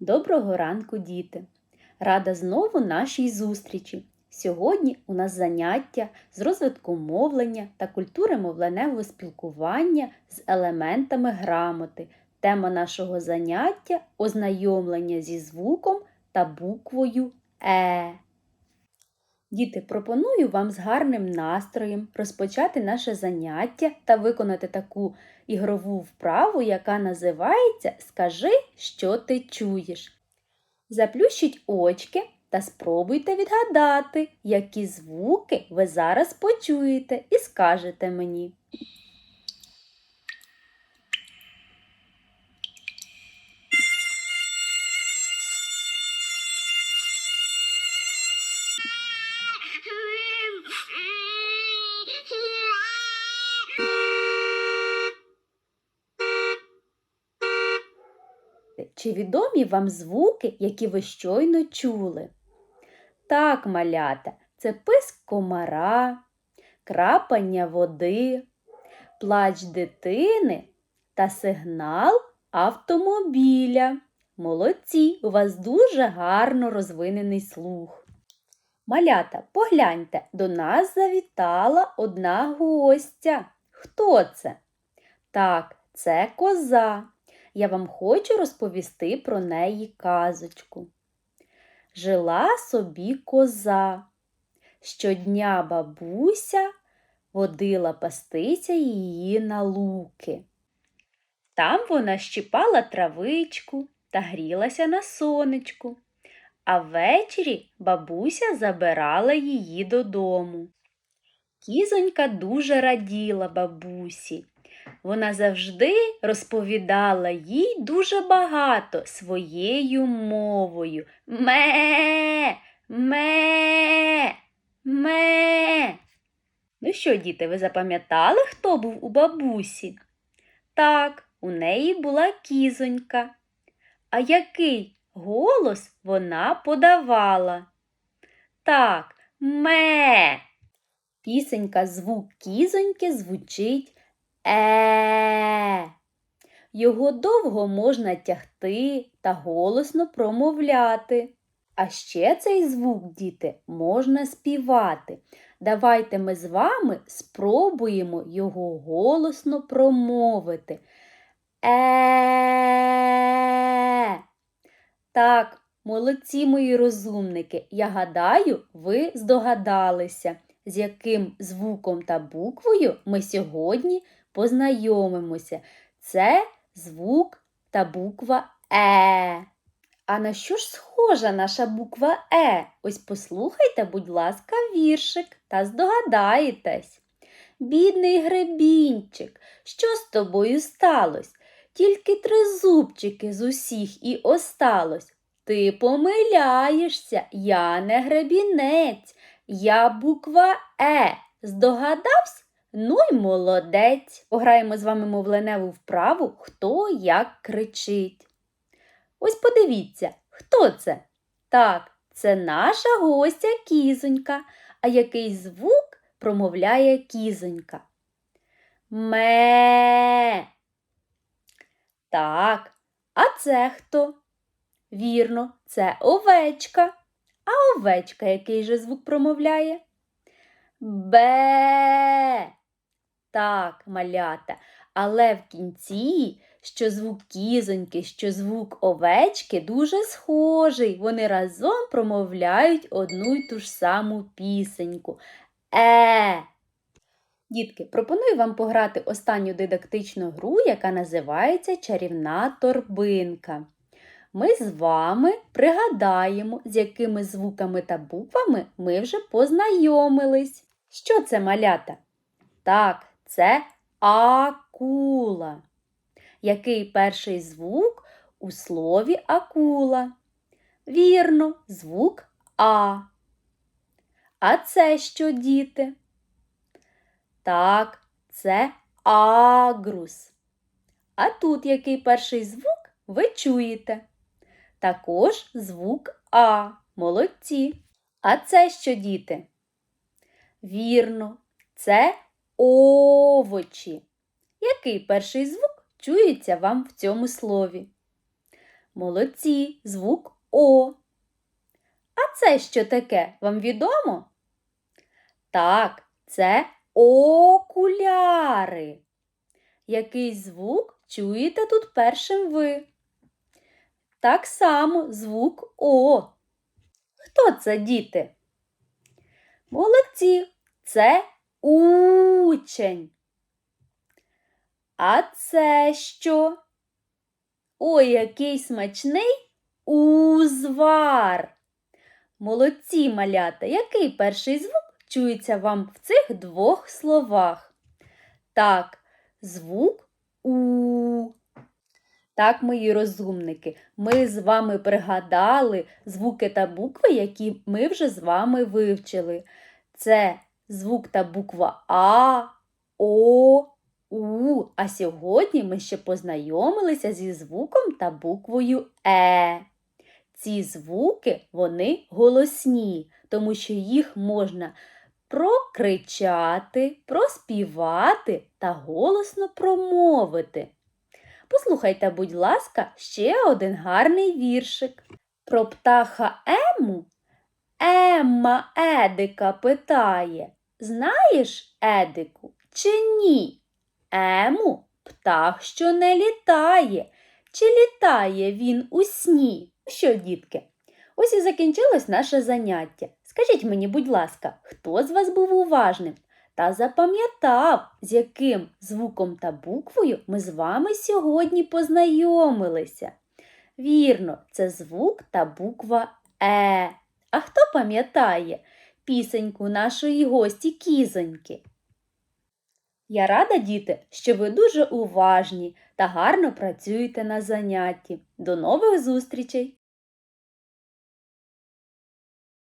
Доброго ранку, діти! Рада знову нашій зустрічі. Сьогодні у нас заняття з розвитку мовлення та культури мовленевого спілкування з елементами грамоти. Тема нашого заняття ознайомлення зі звуком та буквою Е. Діти, пропоную вам з гарним настроєм розпочати наше заняття та виконати таку ігрову вправу, яка називається Скажи, що ти чуєш. Заплющіть очки та спробуйте відгадати, які звуки ви зараз почуєте, і скажете мені. Чи відомі вам звуки, які ви щойно чули? Так, малята, це писк комара, крапання води, плач дитини та сигнал автомобіля. Молодці, у вас дуже гарно розвинений слух. Малята, погляньте, до нас завітала одна гостя. Хто це? Так, це коза. Я вам хочу розповісти про неї казочку. Жила собі коза. Щодня бабуся водила пастися її на луки. Там вона щипала травичку та грілася на сонечку, а ввечері бабуся забирала її додому. Кізонька дуже раділа бабусі. Вона завжди розповідала їй дуже багато своєю мовою. Ме, ме, ме. Ну що, діти, ви запам'ятали, хто був у бабусі? Так, у неї була кізонька. А який голос вона подавала? Так, ме. Пісенька звук кізоньки звучить Е. Його довго можна тягти та голосно промовляти. А ще цей звук, діти, можна співати. Давайте ми з вами спробуємо його голосно промовити. Е. Так, молодці мої розумники. Я гадаю, ви здогадалися, з яким звуком та буквою ми сьогодні познайомимося. Це звук та буква Е. А на що ж схожа наша буква Е? Ось послухайте, будь ласка, віршик та здогадаєтесь. Бідний гребінчик, що з тобою сталося? Тільки три зубчики з усіх і осталось. Ти помиляєшся, я не гребінець, я буква Е. Здогадався? Ну й молодець. Пограємо з вами мовленеву вправу, хто як кричить. Ось подивіться, хто це? Так, це наша гостя кізонька. А який звук промовляє кізонька? Ме. Так, а це хто? Вірно, це овечка. А овечка який же звук промовляє? Бе. Так, малята, але в кінці, що звук кізоньки, що звук овечки дуже схожий. Вони разом промовляють одну й ту ж саму пісеньку. Е. Дітки, пропоную вам пограти останню дидактичну гру, яка називається Чарівна торбинка. Ми з вами пригадаємо, з якими звуками та буквами ми вже познайомились. Що це малята? Так, це акула. Який перший звук у слові акула? Вірно, звук А. А це що, діти? Так, це агрус. А тут який перший звук ви чуєте? Також звук А. Молодці. А це що, діти? Вірно, це овочі. Який перший звук чується вам в цьому слові? Молодці, звук О. А це що таке? Вам відомо? Так, це окуляри. Який звук чуєте тут першим ви? Так само звук О. Хто це, діти? Молодці, це учень. А це що? Ой, який смачний узвар. Молодці, малята, який перший звук чується вам в цих двох словах? Так, звук У. Так, мої розумники, ми з вами пригадали звуки та букви, які ми вже з вами вивчили. Це звук та буква А, О, У. А сьогодні ми ще познайомилися зі звуком та буквою Е. Ці звуки вони голосні, тому що їх можна прокричати, проспівати та голосно промовити. Послухайте, будь ласка, ще один гарний віршик. Про птаха Ему Емма Едика питає Знаєш, Едику, чи ні? Ему птах, що не літає. Чи літає він у сні? Що, дітки? Ось і закінчилось наше заняття. Скажіть мені, будь ласка, хто з вас був уважним та запам'ятав, з яким звуком та буквою ми з вами сьогодні познайомилися? Вірно, це звук та буква Е. А хто пам'ятає пісеньку нашої гості кізоньки? Я рада, діти, що ви дуже уважні та гарно працюєте на занятті. До нових зустрічей!